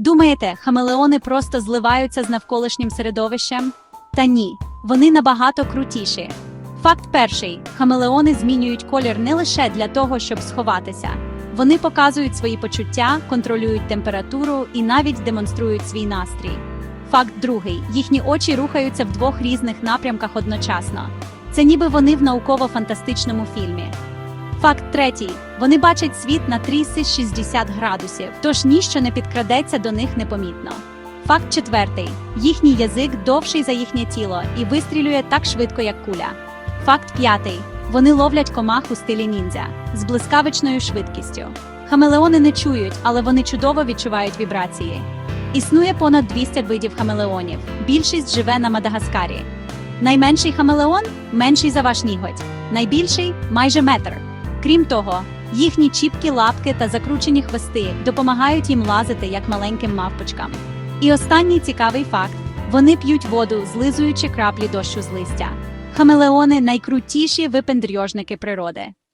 Думаєте, хамелеони просто зливаються з навколишнім середовищем? Та ні, вони набагато крутіші. Факт перший: хамелеони змінюють колір не лише для того, щоб сховатися. Вони показують свої почуття, контролюють температуру і навіть демонструють свій настрій. Факт другий: їхні очі рухаються в двох різних напрямках одночасно. Це ніби вони в науково-фантастичному фільмі. Факт третій: вони бачать світ на 360 градусів, тож ніщо не підкрадеться до них непомітно. Факт четвертий: їхній язик довший за їхнє тіло і вистрілює так швидко, як куля. Факт п'ятий: вони ловлять комах у стилі ніндзя з блискавичною швидкістю. Хамелеони не чують, але вони чудово відчувають вібрації. Існує понад 200 видів хамелеонів. Більшість живе на Мадагаскарі. Найменший хамелеон менший за ваш ніготь, найбільший майже метр. Крім того, їхні чіпкі лапки та закручені хвости допомагають їм лазити як маленьким мавпочкам. І останній цікавий факт: вони п'ють воду, злизуючи краплі дощу з листя. Хамелеони найкрутіші випендрьожники природи.